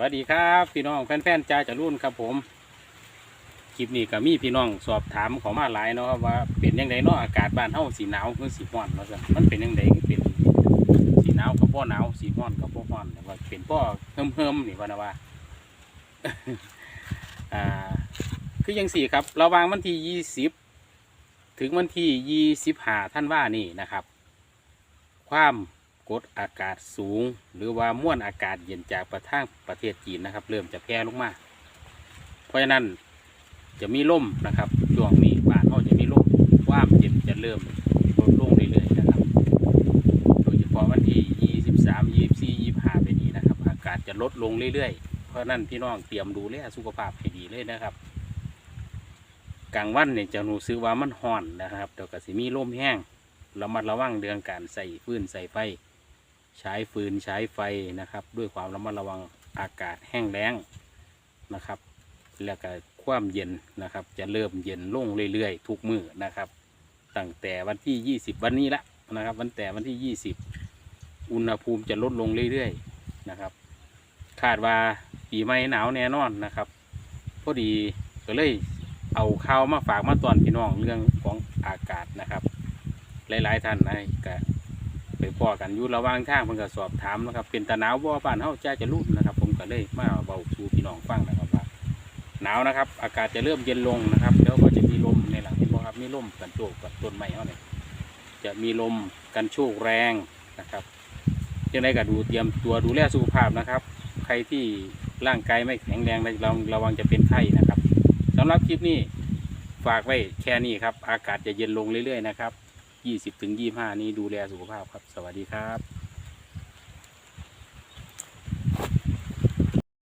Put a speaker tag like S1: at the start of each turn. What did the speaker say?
S1: วัสดีครับพี่น้องแฟนๆจ้าจะรุ่นครับผมคลิปนี้ก็มีพี่น้องสอบถามของมาหลายเนาะว่าเป็นยังไงเนาะอากาศบ้านเฮาสีหนาวหรือสีร้อนเนาะสั่นมันเป็นยังไงเป็นสีหนาวกับพ่อหนาวสีร้อนกับพ่อร้อนแต่ว่าเป็นพ่อเฮิมเฮิมๆนี่ว่านะว่าอ่าคือยังสี่ครับระวางวันที่ยี่สิบถึงวันที่ยี่สิบห้าท่านว่านี่นะครับ ความ กดอากาศสูง หรือว่าม้วนอากาศเย็นจากประทางประเทศจีนนะครับ เริ่มจะแพร่ลงมา เพราะฉะนั้นจะมีลมนะครับช่วงนี้บ้านเขาจะมีลมความเย็นจะเริ่มลดลงเรื่อยๆนะครับ โดยเฉพาะวันที่ 23 24 25ไปนี้นะครับ อากาศจะลดลงเรื่อยๆ เพราะนั้นพี่น้องเตรียมดูแลสุขภาพให้ดีเลยนะครับกลางวันเนี่ยจะรู้สึกว่ามันห่อนนะครับเดี๋ยวก็สิมีลมแห้งระมัดระวังเรื่องการใส่ฟืนใส่ไฟ ใช้ฟืนใช้ไฟนะครับ ด้วยความระมัดระวังอากาศแห้งแล้งนะครับ แล้วก็ความเย็นนะครับ จะเริ่มเย็นลงเรื่อยๆ ทุกมือนะครับ ตั้งแต่วันที่ 20 วันนี้ละนะครับ วันแต่วันที่ 20 อุณหภูมิจะลดลงเรื่อยๆนะครับ คาดว่าปีใหม่หนาวแน่นอนนะครับพอดีก็เลยเอาข่าวมาฝากมาตอนพี่น้องเรื่องของอากาศนะครับ หลายๆท่านนะก็ ไปพอกันอยู่ระหว่างทางเพิ่นก็สอบถามนะครับเป็นตะหนาวบ่บ้านเฮาจ้าจะรุ่นนะครับ ผมก็เลยมาเบาสู่พี่น้องฟังนะครับว่าหนาวนะครับ อากาศจะเริ่มเย็นลงนะครับ แล้วก็จะมีลมในหลังเห็นบ่ครับมีลมกันโชกกับต้นไม้เฮาเนี่ยจะมีลมกันโชกแรงนะครับยังไงก็ดูเตรียมตัวดูแลสุขภาพนะครับ ใครที่ร่างกายไม่แข็งแรงระวังระวังจะเป็นไข้นะครับสำหรับคลิปนี้ฝากไว้แค่นี้ครับ อากาศจะเย็นลงเรื่อยๆนะครับ 20ถึง25 นี้ดูแลสุขภาพครับ สวัสดีครับ